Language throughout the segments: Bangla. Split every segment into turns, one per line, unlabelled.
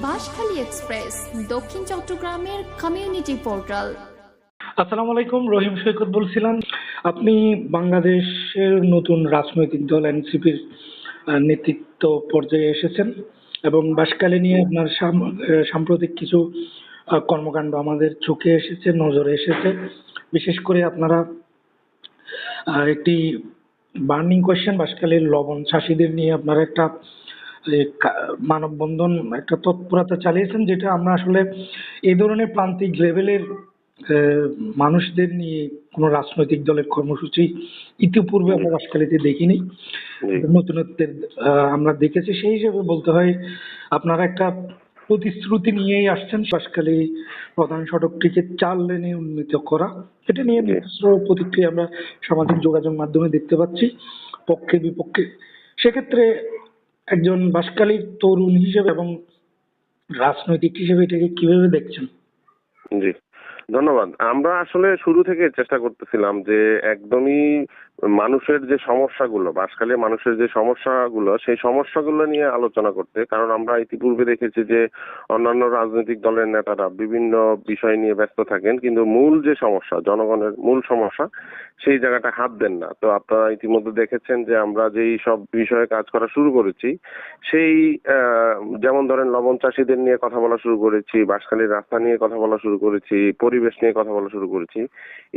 বাঁশখালী এক্সপ্রেস, দক্ষিণ চট্টগ্রামের কমিউনিটি পোর্টাল
আসসালামু আলাইকুম, রহিম সৈকত বলছিলাম। আপনি বাংলাদেশের নতুন রাজনৈতিক দল এনসিপির নেতৃত্ব পর্যায়ে এসেছেন এবং বাসকালে নিয়ে আপনার সাম- সাম্প্রতিক কিছু কর্মকাণ্ড আমাদের চোখে এসেছে, নজরে এসেছে। বিশেষ করে আপনারা একটি বার্নিং কোয়েশ্চেন বাসকালের লবণ চাষিদের নিয়ে আপনারা একটা মানববন্ধন একটা তৎপরতা চালিয়েছেন যেটা আমরা আসলে এই ধরনের প্রান্তিক লেভেলের মানুষদের নিয়ে কোনো রাজনৈতিক দলের কর্মসূচি ইতিপূর্বে আমরা বাসকালীতে দেখিনি। নতুনত্বের আমরা দেখেছি। সেই হিসেবে বলতে হয় আপনারা একটা প্রতিশ্রুতি নিয়েই আসছেন বাসকালী প্রধান সড়কটিকে চার লেনে উন্নীত করা। এটা নিয়ে। মিশ্র প্রতিক্রিয়া আমরা সামাজিক যোগাযোগ মাধ্যমে দেখতে পাচ্ছি পক্ষে বিপক্ষে সেক্ষেত্রে একজন বাসকালীর তরুণ হিসেবে এবং রাজনৈতিক হিসেবে এটাকে কীভাবে দেখছেন?
জি, ধন্যবাদ। আমরা আসলে শুরু থেকে চেষ্টা করতেছিলাম যে একদমই মানুষের যে সমস্যাগুলো, বাসকালে মানুষের যে সমস্যাগুলো, সেই সমস্যাগুলো নিয়ে আলোচনা করতে, কারণ আমরা ইতিপূর্বে দেখেছি যে অন্যান্য রাজনৈতিক দলের নেতারা বিভিন্ন বিষয় নিয়ে ব্যস্ত থাকেন, কিন্তু মূল যে সমস্যা, জনগণের মূল সমস্যা, সেই জায়গাটা হাত দেন না। তো আপনারা ইতিমধ্যে দেখেছেন যে আমরা যেই সব বিষয়ে কাজ করা শুরু করেছি, সেই যেমন ধরেন লবণ চাষীদের নিয়ে কথা বলা শুরু করেছি বাঁশখালীর রাস্তা নিয়ে কথা বলা শুরু করেছি, পরিবেশ নিয়ে কথা বলা শুরু করেছি,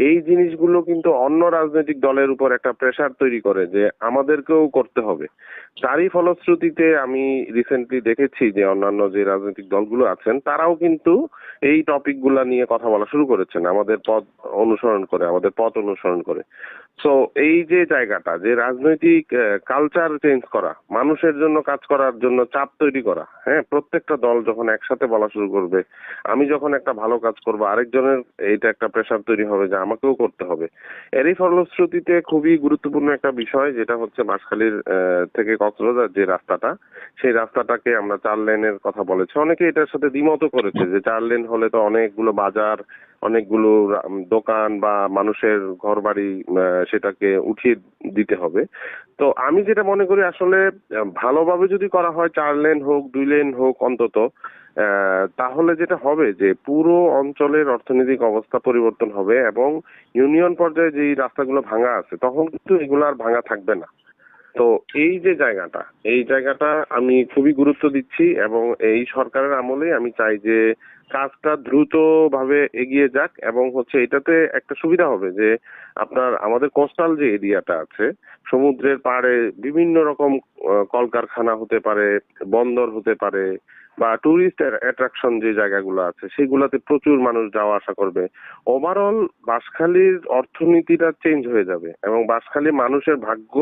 এই জিনিসগুলো কিন্তু অন্য রাজনৈতিক দলের উপর একটা প্রেসার তৈরি করে যে আমাদেরকেও করতে হবে। তারই ফলশ্রুতিতে আমি রিসেন্টলি দেখেছি যে অন্যান্য যে রাজনৈতিক দলগুলো আছেন, তারাও কিন্তু এই টপিকগুলা নিয়ে কথা বলা শুরু করেছেন, আমাদের পথ অনুসরণ করে, আমাদের পথ অনুসরণ করে। সো এই যে জায়গাটা, যে রাজনৈতিক কালচার চেঞ্জ করা, মানুষের জন্য কাজ করার জন্য চাপ তৈরি করা হ্যাঁ প্রত্যেকটা দল যখন একসাথে বলা শুরু করবে, আমি যখন একটা ভালো কাজ করব, আরেকজনের এইটা একটা প্রেশার তৈরি হবে যে আমাকেও করতে হবে। এরই ফলশ্রুতিতে খুবই গুরুত্বপূর্ণ একটা বিষয়, যেটা হচ্ছে বাঁশখালীর থেকে কক্সবাজার যে রাস্তাটা, সেই রাস্তাটাকে আমরা চার লেনের কথা বলেছি। অনেকে এটার সাথে দ্বিমত করেছে যে চার লেন হলে তো অনেকগুলো বাজার অনেকগুলো দোকান বা মানুষের ঘর বাড়ি সেটাকে উঠিয়ে দিতে হবে। তো আমি যেটা মনে করি আসলে ভালোভাবে যদি করা হয়, চার লেন হোক, দুই লেন হোক অন্তত তাহলে যেটা হবে যে পুরো অঞ্চলের অর্থনৈতিক অবস্থা পরিবর্তন হবে এবং ইউনিয়ন পর্যায়ে যেই রাস্তাগুলো ভাঙা আছে, তখন কিন্তু এগুলো আর ভাঙা থাকবে না। তো এই যে জায়গাটা, এই জায়গাটা আমি খুবই গুরুত্ব দিচ্ছি এবং এই সরকারের আমলে আমি চাই যে কাজটা দ্রুত ভাবে এগিয়ে যাক এবং হচ্ছে এটাতে একটা সুবিধা হবে যে আপনার আমাদের কোস্টাল যে এরিয়াটা আছে, সমুদ্রের পাড়ে বিভিন্ন রকম কলকারখানা হতে পারে, বন্দর হতে পারে বা টুরিস্ট অ্যাট্রাকশন যে জায়গাগুলো আছে সেগুলোতে প্রচুর মানুষ যাওয়া আসা করবে। ওভারঅল বাঁশখালীর অর্থনীতিটা চেঞ্জ হয়ে যাবে এবং বাঁশখালী মানুষের ভাগ্য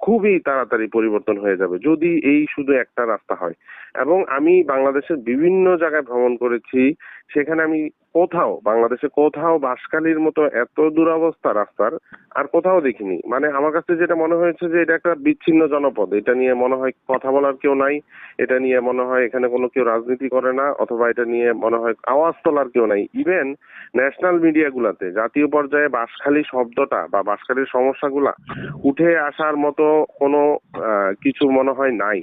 খুবই তাড়াতাড়ি পরিবর্তন হয়ে যাবে, যদি এই শুধু একটা রাস্তা হয়। এবং আমি বাংলাদেশের বিভিন্ন জায়গায় ভ্রমণ করেছি, সেখানে আমি কোথাও, বাংলাদেশে কোথাও বাঁশখালীর মতো এত দুরবস্থা রাস্তার আর কোথাও দেখিনি। মানে আমার কাছে যেটা মনে হয়েছে যে এটা একটা বিচ্ছিন্ন জনপদ। এটা নিয়ে মনে হয় কথা বলার কেউ নাই, এটা নিয়ে মনে হয় এখানে কোনো কেউ রাজনীতি করে না, অথবা এটা নিয়ে মনে হয় আওয়াজ তোলার কেউ নাই। ইভেন ন্যাশনাল মিডিয়াগুলাতে জাতীয় পর্যায়ে বাঁশখালী শব্দটা বা বাঁশখালীর সমস্যাগুলা উঠে আসার মতো কোনো কিছু মনে হয় নাই।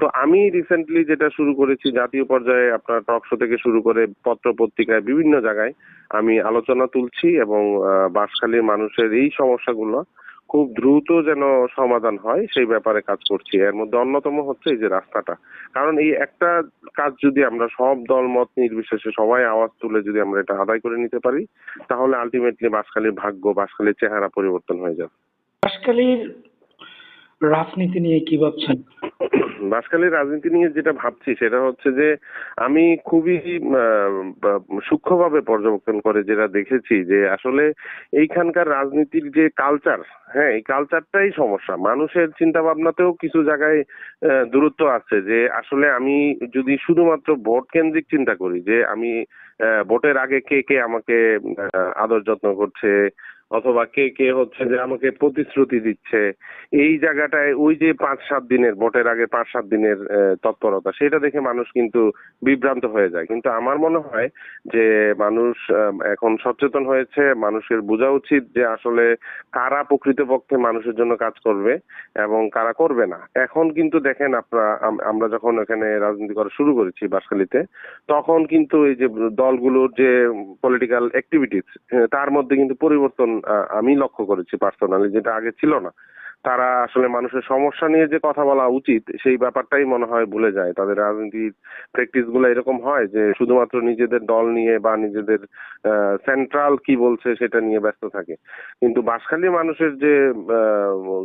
তো আমি রিসেন্টলি যেটা শুরু করেছি, জাতীয় পর্যায়ে আপনার টক শো থেকে শুরু করে পত্র পত্রিকায় বিভিন্ন জায়গায় আমি আলোচনা তুলছি এবং বাঁশখালীর মানুষের এই সমস্যাগুলো খুব দ্রুত যেন সমাধান হয়, সেই ব্যাপারে কাজ করছি। এর মধ্যে অন্যতম হচ্ছে এই যে রাস্তাটা। কারণ এই একটা কাজ যদি আমরা সব দল মত নির্বিশেষে সবাই আওয়াজ তুলে যদি আমরা এটা আদায় করে নিতে পারি, তাহলে আলটিমেটলি বাঁশখালীর ভাগ্য, বাঁশখালীর চেহারা পরিবর্তন হয়ে যাবে।
বাসকালীর রাজনীতি নিয়ে কি ভাবছেন?
বাঁশখালীর রাজনীতি নিয়ে যেটা ভাবছি সেটা হচ্ছে যে, আমি খুবই সূক্ষ্মভাবে পর্যবেক্ষণ করে যেটা দেখেছি যে, আসলে এইখানকার রাজনীতির যে কালচার হ্যাঁ এই কালচারটাই সমস্যা। মানুষের চিন্তা ভাবনাতেও কিছু জায়গায় দূরত্ব আছে যে, আসলে আমি যদি শুধুমাত্র ভোট কেন্দ্রিক চিন্তা করি যে, আমি ভোটের আগে কে কে আমাকে আদর যত্ন করছে অথবা কে কে হচ্ছে যে আমাকে প্রতিশ্রুতি দিচ্ছে, এই জায়গাটায় ওই যে পাঁচ, সাত দিনের, ভোটের আগে পাঁচ, সাত দিনের তৎপরতা, সেটা দেখে মানুষ কিন্তু বিভ্রান্ত হয়ে যায়। কিন্তু আমার মনে হয় যে মানুষ এখন সচেতন হয়েছে, মানুষের বোঝা উচিত যে আসলে কারা প্রকৃতপক্ষে মানুষের জন্য কাজ করবে এবং কারা করবে না। এখন কিন্তু দেখেন আপনারা আমরা যখন এখানে রাজনীতি করা শুরু করেছি বাসখালীতে তখন কিন্তু এই যে দলগুলোর যে পলিটিক্যাল অ্যাক্টিভিটিস তার মধ্যে কিন্তু পরিবর্তন আমি লক্ষ্য করেছি পার্সোনালি যেটা আগে ছিল না। তারা আসলে মানুষের সমস্যা নিয়ে যে কথা বলা উচিত, সেই ব্যাপারটাই মনে হয় ভুলে যায়। তাদের রাজনীতির প্র্যাকটিসগুলো এরকম হয় যে, শুধুমাত্র নিজেদের দল নিয়ে বা নিজেদের সেন্ট্রাল কি বলছে সেটা নিয়ে ব্যস্ত থাকে। কিন্তু বাসখালী মানুষের যে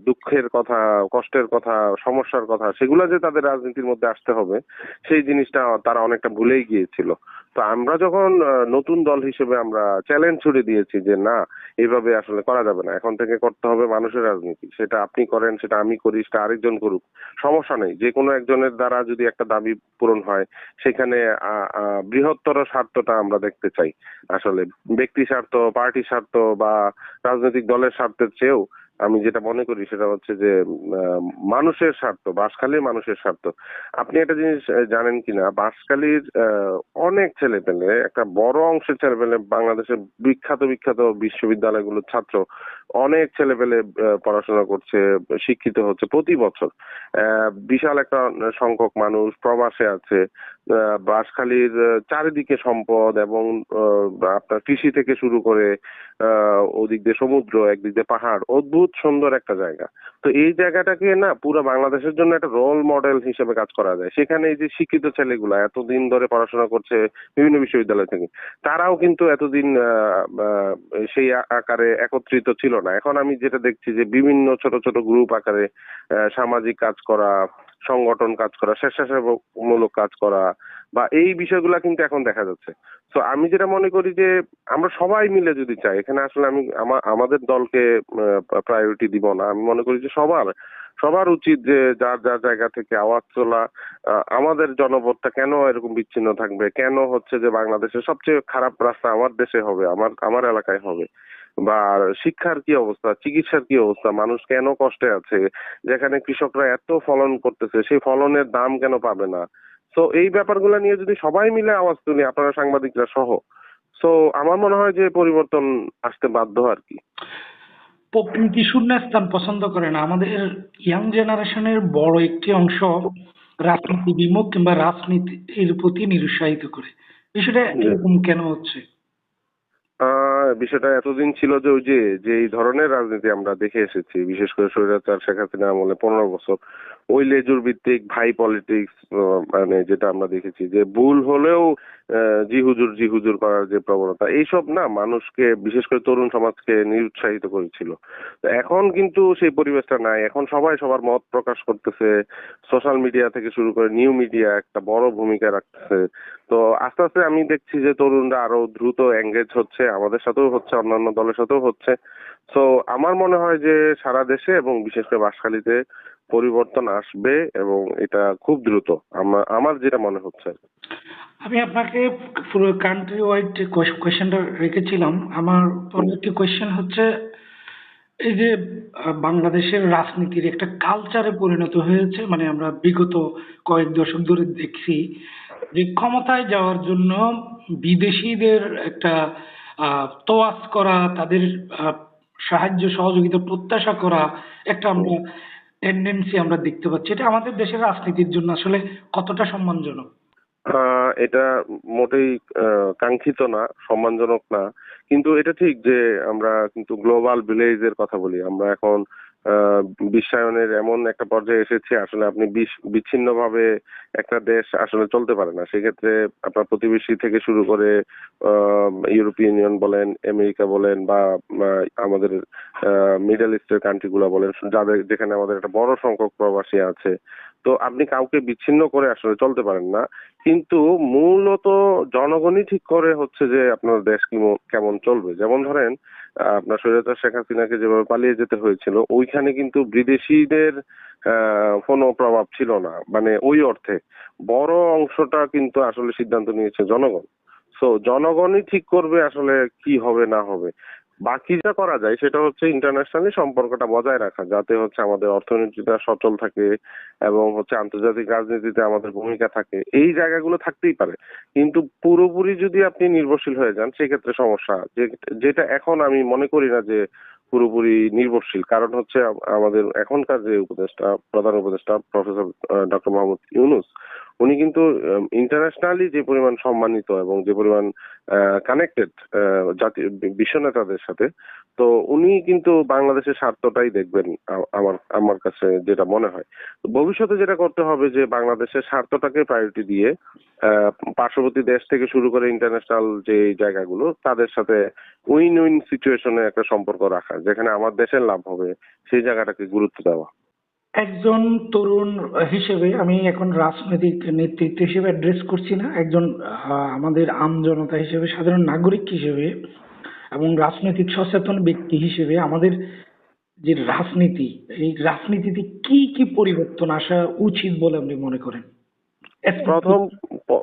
দুঃখের কথা, কষ্টের কথা, সমস্যার কথা, সেগুলো যে তাদের রাজনীতির মধ্যে আসতে হবে, সেই জিনিসটা তারা অনেকটা ভুলেই গিয়েছিল। তো আমরা যখন নতুন দল হিসেবে আমরা চ্যালেঞ্জ ছুড়ে দিয়েছি যে না, এইভাবে আসলে করা যাবে না। এখন থেকে করতে হবে মানুষের রাজনীতি। সেটা আপনি করেন, সেটা আমি করি, সেটা আরেকজন করুক, সমস্যা নেই। যে কোনো একজনের দ্বারা যদি একটা দাবি পূরণ হয়, সেখানে বৃহত্তর স্বার্থটা আমরা দেখতে চাই। আসলে ব্যক্তি স্বার্থ পার্টি স্বার্থ বা রাজনৈতিক দলের স্বার্থের চেয়েও আমি যেটা মনে করি সেটা হচ্ছে যে মানুষের স্বার্থ বাঁশখালীর মানুষের স্বার্থ। আপনি একটা জিনিস জানেন কিনা? বাঁশখালীর অনেক ছেলে পেলে একটা বড় অংশের ছেলে পেলে বাংলাদেশের বিখ্যাত বিখ্যাত বিশ্ববিদ্যালয়গুলোর ছাত্র অনেক ছেলে পেলে পড়াশোনা করছে, শিক্ষিত হচ্ছে প্রতি বছর। বিশাল একটা সংখ্যক মানুষ প্রবাসে আছে। বাঁশখালীর চারিদিকে সম্পদ এবং আপনার কৃষি থেকে শুরু করে ওদিক দিয়ে সমুদ্র, একদিক দিয়ে পাহাড়, অদ্ভুত সুন্দর একটা জায়গা। তো এই জায়গাটাকে না পুরো বাংলাদেশের জন্য একটা রোল মডেল হিসেবে কাজ করা যায়। সেখানে এই যে শিক্ষিত ছেলেগুলা এতদিন ধরে পড়াশোনা করছে বিভিন্ন বিশ্ববিদ্যালয় থেকে, তারাও কিন্তু এতদিন সেই আকারে একত্রিত ছিল না। এখন আমি যেটা দেখছি যে বিভিন্ন ছোট ছোট গ্রুপ আকারে সামাজিক কাজ করা সংগঠন কাজ করা, স্বেচ্ছাসেবকমূলক কাজ করা, বা এই বিষয়গুলা কিন্তু এখন দেখা যাচ্ছে। তো আমি যেটা মনে করি যে, আমরা সবাই মিলে যদি চাই, এখানে আসলে আমি আমা- আমাদের দলকে প্রায়োরিটি দিব না। আমি মনে করি যে সবার সবার উচিত যে, যার যার জায়গা থেকে আওয়াজ তোলা আমাদের জনপদটা কেন এরকম বিচ্ছিন্ন থাকবে? কেন হচ্ছে যে, বাংলাদেশের সবচেয়ে খারাপ রাস্তা আমার দেশে হবে, আমার আমার এলাকায় হবে? বা শিক্ষার কি অবস্থা চিকিৎসার কি অবস্থা মানুষ কেন কষ্টে আছে যেখানে কৃষকরা এত ফলন করতেছে সেই ফলনের দাম কেন পাবে না? তো এই ব্যাপারগুলো নিয়ে যদি সবাই মিলে আওয়াজ তুলি আপনারা সাংবাদিকরা সহ। তো আমার মনে হয় যে পরিবর্তন আসতে বাধ্য আর কি।
শূন্য স্থান পছন্দ করে না। আমাদের ইয়াং জেনারেশনের বড় একটি অংশ রাজনীতি বিমুখ কিংবা রাজনীতির প্রতি নিরুৎসাহিত করে। বিষয়টা এরকম কেন হচ্ছে?
আহ, বিষয়টা এতদিন ছিল যে ওই যে যে এই ধরনের রাজনীতি আমরা দেখে এসেছি। বিশেষ করে স্বৈরাচার, শেখ হাসিনা আমলে পনেরো বছর। ওই লেজুর ভিত্তিক ভাই পলিটিক্স মানে যেটা আমরা দেখেছি যে ভুল হলেও আহ, জি হুজুর করার যে প্রবণতা এইসব না মানুষকে বিশেষ করে তরুণ সমাজকে নিরুৎসাহিত করেছিল। এখন কিন্তু সেই পরিবেশটা নাই। এখন সবাই সবার মত প্রকাশ করতেছে সোশ্যাল মিডিয়া থেকে শুরু করে নিউ মিডিয়া একটা বড় ভূমিকা রাখতেছে। তো আস্তে আস্তে আমি দেখছি যে তরুণরা আরও দ্রুত এঙ্গেজ হচ্ছে আমাদের সাথেও হচ্ছে অন্যান্য দলের সাথেও হচ্ছে। তো আমার মনে হয় যে সারা দেশে এবং বিশেষ করে বাঁশখালীতে পরিবর্তন আসবে এবং এটা খুব দ্রুত। আমার যেটা মনে হচ্ছে
আমি আপনাকে পুরো কান্ট্রি ওয়াইড কোয়েশ্চেনটা রেখেছিলাম, আমার পরবর্তী কোয়েশ্চেন হচ্ছে, এই যে বাংলাদেশের রাজনীতির একটা কালচারে পরিণত হয়েছে মানে আমরা বিগত কয়েক দশক ধরে দেখছি, যে ক্ষমতায় যাওয়ার জন্য বিদেশিদের একটা তোয়াজ করা, তাদের সাহায্য সহযোগিতা প্রত্যাশা করা, একটা আমরা টেন্ডেন্সি আমরা দেখতে পাচ্ছি। এটা আমাদের দেশের রাজনীতির জন্য আসলে কতটা সম্মানজনক?
এটা মোটেই কাঙ্ক্ষিত না, সম্মানজনক না। কিন্তু এটা ঠিক যে আমরা কিন্তু গ্লোবাল ভিলেজের কথা বলি। আমরা এখন বিশ্বায়নের এমন একটা পর্যায়ে এসেছে, আসলে আপনি বিচ্ছিন্ন ভাবে একটা দেশ আসলে চলতে পারে না। সেক্ষেত্রে আপনার প্রতিবেশী থেকে শুরু করে ইউরোপিয়ান ইউনিয়ন বলেন আমেরিকা বলেন বা আমাদের মিডল ইস্টের কান্ট্রিগুলো বলেন, যাদের, যেখানে আমাদের একটা বড় সংখ্যক প্রবাসী আছে। তো আপনি কাউকে বিচ্ছিন্ন করে আসলে চলতে পারেন না। কিন্তু মূলত জনগণই ঠিক করে হচ্ছে যে আপনার দেশ কিমো- কেমন চলবে। যেমন ধরেন আপনার স্বৈরাচার শেখ হাসিনাকে যেভাবে পালিয়ে যেতে হয়েছিল, ওইখানে কিন্তু বিদেশিদের কোনো প্রভাব ছিল না। মানে ওই অর্থে বড় অংশটা কিন্তু আসলে সিদ্ধান্ত নিয়েছে জনগণ। তো জনগণই ঠিক করবে আসলে কি হবে না হবে। বাকি যা করা যায়, সেটা হচ্ছে ইন্টারন্যাশনালি সম্পর্কটা বজায় রাখা, যাতে হচ্ছে আমাদের অর্থনীতিটা সচল থাকে এবং হচ্ছে আন্তর্জাতিক রাজনীতিতে আমাদের ভূমিকা থাকে। এই জায়গাগুলো থাকতেই পারে। কিন্তু পুরোপুরি যদি আপনি নির্ভরশীল হয়ে যান, সেক্ষেত্রে সমস্যা। যেটা এখন আমি মনে করি না যে পুরোপুরি নির্ভরশীল। কারণ হচ্ছে আমাদের এখনকার যে উপদেষ্টা, প্রধান উপদেষ্টা, প্রফেসর ডক্টর মোহাম্মদ ইউনুস, উনি কিন্তু ইন্টারন্যাশনালি যে পরিমাণ সম্মানিত এবং যে পরিমাণ কানেক্টেড জাতীয় বিশ্ব নেতাদের সাথে তো উনি কিন্তু বাংলাদেশের স্বার্থটাই দেখবেন আমার আমার কাছে যেটা মনে হয়। তো ভবিষ্যতে যেটা করতে হবে যে বাংলাদেশের স্বার্থটাকে প্রায়োরিটি দিয়ে পার্শ্ববর্তী দেশ থেকে শুরু করে ইন্টারন্যাশনাল যে জায়গাগুলো, তাদের সাথে উইন উইন সিচুয়েশনে একটা সম্পর্ক রাখা, যেখানে আমার দেশের লাভ হবে, সেই জায়গাটাকে গুরুত্ব দেওয়া।
একজন তরুণ হিসেবে আমি এখন রাজনৈতিক নেতৃত্ব হিসেবে অ্যাড্রেস করছি না। একজন আমাদের আম জনতা হিসেবে, সাধারণ নাগরিক হিসেবে এবং রাজনৈতিক সচেতন ব্যক্তি হিসেবে আমাদের যে রাজনীতি, এই রাজনীতিতে কি কি পরিবর্তন আসা উচিত বলে আপনি মনে করেন?
প্রথম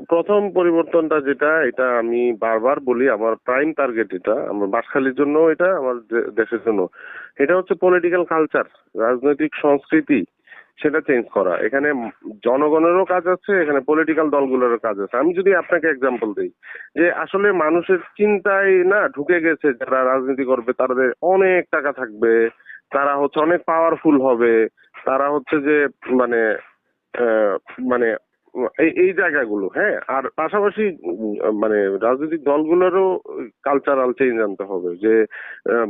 প্রথম পরিবর্তনটা যেটা, এটা আমি বারবার বলি, আমার প্রাইম টার্গেট এটা, আমার বাসখালীর জন্য এটা, আমার দেশের জন্য। এটা হচ্ছে পলিটিক্যাল কালচার রাজনৈতিক সংস্কৃতি। সেটা চেঞ্জ করা। এখানে জনগণেরও কাজ আছে, এখানে পলিটিক্যাল দলগুলোরও কাজ আছে। আমি যদি আপনাকে এক্সাম্পল দিই, যে আসলে মানুষের চিন্তায় না ঢুকে গেছে, যারা রাজনীতি করবে, তাদের অনেক টাকা থাকবে, তারা হচ্ছে অনেক পাওয়ারফুল হবে, তারা হচ্ছে যে মানে মানে এই জায়গাগুলো হ্যাঁ? আর পাশাপাশি মানে রাজনৈতিক দলগুলোরও কালচারাল চেঞ্জ আনতে হবে যে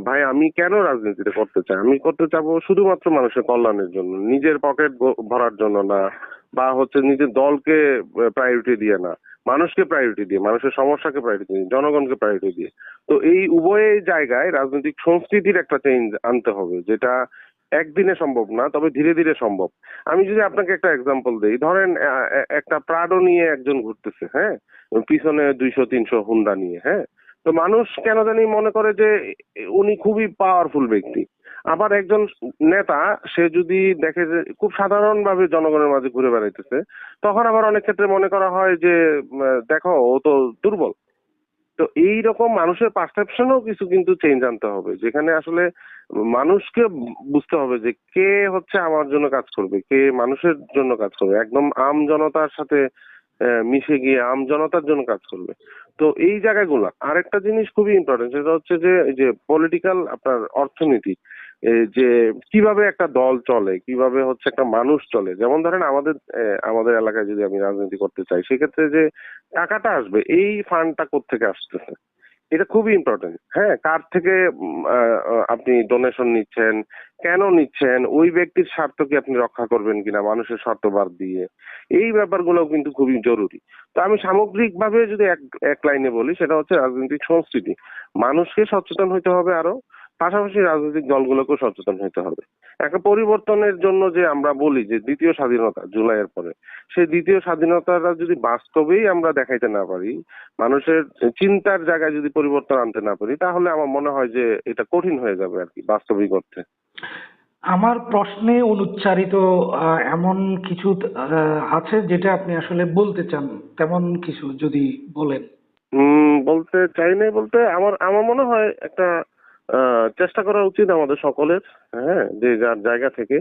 ভাই আমি কেন রাজনীতিতে করতে চাই? আমি করতে চাবো শুধুমাত্র মানুষের কল্যাণের জন্য, নিজের পকেট ভরার জন্য না, বা হচ্ছে নিজের দলকে প্রায়োরিটি দিয়ে না। মানুষকে প্রায়োরিটি দিয়ে, মানুষের সমস্যাকে প্রায়োরিটি দিয়ে, জনগণকে প্রায়োরিটি দিয়ে। তো এই উভয় জায়গায় রাজনৈতিক সংস্কৃতির একটা চেঞ্জ আনতে হবে, যেটা একদিনে সম্ভব না, তবে ধীরে ধীরে সম্ভব। আমি যদি আপনাকে একটা এক্সাম্পল দিই, ধরেন একটা প্রাডো নিয়ে একজন ঘুরতেছে হ্যাঁ? পিছনে দুইশো, তিনশো হুন্ডা নিয়ে হ্যাঁ? তো মানুষ কেন জানি মনে করে যে, উনি খুবই পাওয়ারফুল ব্যক্তি। আবার একজন নেতা, সে যদি দেখে যে, খুব সাধারণ ভাবে জনগণের মাঝে ঘুরে বেড়াইতেছে, তখন আবার অনেক ক্ষেত্রে মনে করা হয় যে দেখো, ও তো দুর্বল। তো এই রকম মানুষের পারসেপশনও কিছু কিন্তু চেঞ্জ আনতে হবে। যেখানে আসলে মানুষকে বুঝতে হবে যে কে হচ্ছে আমার জন্য কাজ করবে, কে মানুষের জন্য কাজ করবে। একদম আম জনতার সাথে মিশে গিয়ে আম জনতার জন্য কাজ করবে। তো এই জায়গাগুলো, আরেকটা জিনিস খুবই ইম্পর্টেন্ট সেটা হচ্ছে যে যে পলিটিক্যাল আপনার অর্থনীতি যে কীভাবে একটা দল চলে, কীভাবে হচ্ছে একটা মানুষ চলে। যেমন ধরেন আমাদের আমাদের এলাকায় যদি আমি রাজনীতি করতে চাই, সেক্ষেত্রে যে টাকাটা আসবে, এই ফান্ডটা কোত্থেকে আসতেছে? এটা খুবই ইম্পর্টেন্ট হ্যাঁ কার থেকে আপনি ডোনেশন নিচ্ছেন, কেন নিচ্ছেন, ওই ব্যক্তির স্বার্থ কি আপনি রক্ষা করবেন কিনা, মানুষের স্বার্থ বাদ দিয়ে। এই ব্যাপারগুলো কিন্তু খুবই জরুরি। তো আমি সামগ্রিকভাবে যদি এক এক লাইনে বলি, সেটা হচ্ছে রাজনৈতিক সংস্কৃতি। মানুষকে সচেতন হতে হবে আরও পাশাপাশি রাজনৈতিক দলগুলোকেও সচেতন হতে হবে। একটা পরিবর্তনের জন্য যে আমরা বলি যে দ্বিতীয় স্বাধীনতা জুলাইয়ের পরে সেই দ্বিতীয় স্বাধীনতাটা যদি বাস্তবেই আমরা দেখাইতে না পারি মানুষের চিন্তার জায়গায় যদি পরিবর্তন আনতে না পারি তাহলে আমার মনে হয় যে এটা কঠিন হয়ে যাবে আর কি বাস্তবিক অর্থে।
আমার প্রশ্নে অনুচ্চারিত এমন কিছু আছে যেটা আপনি আসলে বলতে চান তেমন কিছু যদি বলেন।
উম, বলতে চাই নাই বলতে আমার আমার মনে হয় একটা চেষ্টা করা উচিত আমাদের সকলের হ্যাঁ যে যার জায়গা থেকে।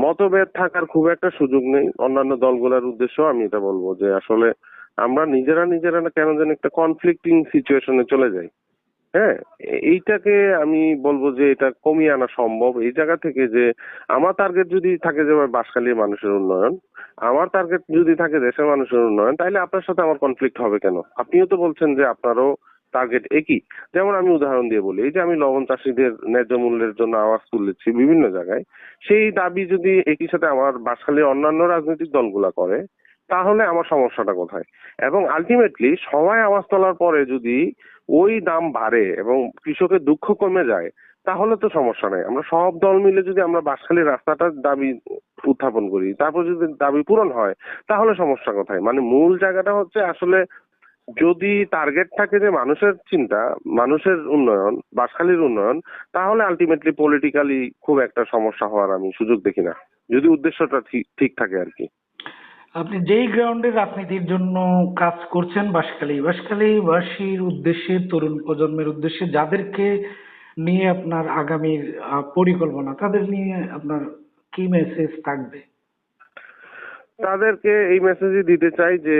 মতভেদ থাকার খুব একটা সুযোগ নেই। অন্যান্য দলগুলোর উদ্দেশ্য আমি এটা বলব যে আসলে আমরা নিজেরা নিজেরা কেন যেন একটা কনফ্লিক্টিং সিচুয়েশনে চলে যাই। হ্যাঁ এইটাকে আমি বলব যে এটা কমিয়ে আনা সম্ভব। এই জায়গা থেকে যে আমার টার্গেট যদি থাকে যে বাসখালীর মানুষের উন্নয়ন, আমার টার্গেট যদি থাকে দেশের মানুষের উন্নয়ন তাহলে আপনার সাথে আমার কনফ্লিক্ট হবে কেন? আপনিও তো বলছেন যে আপনারও টার্গেট একই। যেমন আমি উদাহরণ দিয়ে বলি, এই যে আমি লবণ চাষীদের ন্যায্য মূল্যের জন্য আওয়াজ তুলেছি বিভিন্ন জায়গায়, সেই দাবি যদি একই সাথে আমার বাসখালীর অন্যান্য রাজনৈতিক দলগুলা করে, তাহলে আমার সমস্যাটা কোথায়? এবং আলটিমেটলি সবাই আওয়াজ তোলার পরে যদি ওই দাম বাড়ে এবং কৃষকের দুঃখ কমে যায়, তাহলে তো সমস্যা নেই। আমরা সব দল মিলে যদি আমরা বাসখালী রাস্তাটার দাবি উত্থাপন করি, তারপর যদি দাবি পূরণ হয়, তাহলে সমস্যা কোথায়? মানে মূল জায়গাটা হচ্ছে আসলে যদি টার্গেট থাকে যে মানুষের চিন্তা, মানুষের উন্নয়ন বাসখালীর উন্নয়ন, তাহলে আলটিমেটলি পলিটিক্যালি খুব একটা সমস্যা হওয়ার আমি সুযোগ দেখি না। যদি উদ্দেশ্যটা ঠিক থাকে আর কি।
আপনি যেই গ্রাউন্ডে রাজনীতির জন্য কাজ করছেন বাসখালী বাসখালীবাসীর উদ্দেশ্যে, তরুণ প্রজন্মের উদ্দেশ্যে, যাদেরকে নিয়ে আপনার আগামীর পরিকল্পনা, তাদের নিয়ে আপনার কি মেসেজ থাকবে?
তাদেরকে এই মেসেজই দিতে চাই যে,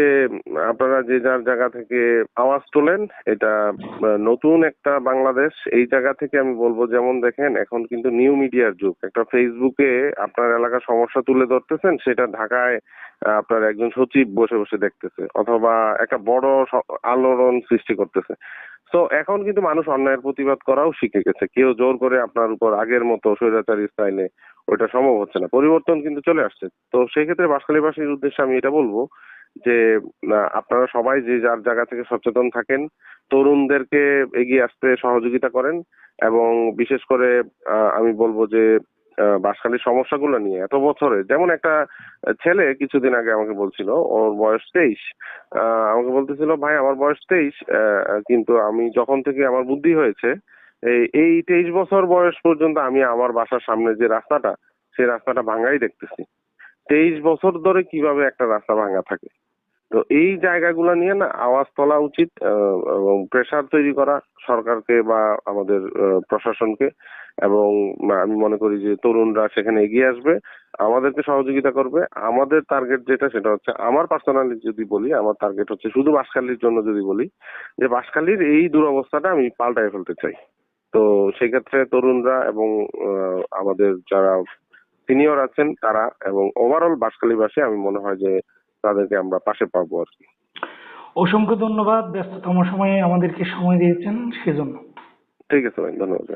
আপনারা যে যার জায়গা থেকে আওয়াজ তোলেন, এটা নতুন একটা বাংলাদেশ, এই জায়গা থেকে আমি বলব, যেমন দেখেন, এখন কিন্তু নিউ মিডিয়ার যুগ। একটা ফেসবুকে আপনার এলাকার সমস্যা তুলে ধরতেছেন, সেটা ঢাকায় আপনার একজন সচিব বসে বসে দেখতেছে, অথবা একটা বড় আলোড়ন সৃষ্টি করতেছে। তো এখন কিন্তু মানুষ অন্যায়ের প্রতিবাদ করাও শিখে গেছে। কেউ জোর করে আপনার উপর আগের মতো স্বৈরাচারী স্টাইলে ওটা সম্ভব হচ্ছে না। পরিবর্তন কিন্তু চলে আসছে। তো সেই ক্ষেত্রে বাসখালীবাসীর উদ্দেশ্যে আমি এটা বলব যে আপনারা সবাই যে যার জায়গা থেকে সচেতন থাকেন, তরুণদেরকে এগিয়ে আসতে সহযোগিতা করেন এবং বিশেষ করে আমি বলব যে আহ, বাঁশখালীর সমস্যাগুলো নিয়ে এত বছরে। যেমন একটা ছেলে কিছুদিন আগে আমাকে বলছিল ওর বয়স তেইশ। আমাকে বলতেছিল ভাই আমার বয়স তেইশ কিন্তু আমি যখন থেকে আমার বুদ্ধি হয়েছে এই এই তেইশ বছর বয়স পর্যন্ত আমি আমার বাসার সামনে যে রাস্তাটা সেই রাস্তাটা ভাঙাই দেখতেছি। তেইশ বছর ধরে কীভাবে একটা রাস্তা ভাঙা থাকে? তো এই জায়গাগুলো নিয়ে না আওয়াজ তোলা উচিত এবং প্রেশার তৈরি করা সরকারকে বা আমাদের প্রশাসনকে। এবং আমি মনে করি যে তরুণরা সেখানে এগিয়ে আসবে, আমাদেরকে সহযোগিতা করবে। আমাদের টার্গেট যেটা সেটা হচ্ছে, আমার পার্সোনালি যদি বলি, আমার টার্গেট হচ্ছে শুধু বাঁশখালীর জন্য যদি বলি, যে বাঁশখালীর এই দুরবস্থাটা আমি পাল্টায় ফেলতে চাই। তো সেক্ষেত্রে তরুণরা এবং আমাদের যারা সিনিয়র আছেন তারা এবং ওভারঅল বাসকালীবাসী আমি মনে হয় যে তাদেরকে আমরা পাশে পাবো আর কি
অসংখ্য ধন্যবাদ ব্যস্ততম সময়ে আমাদেরকে সময় দিয়েছেন সেজন্য
ঠিক আছে ভাই ধন্যবাদ।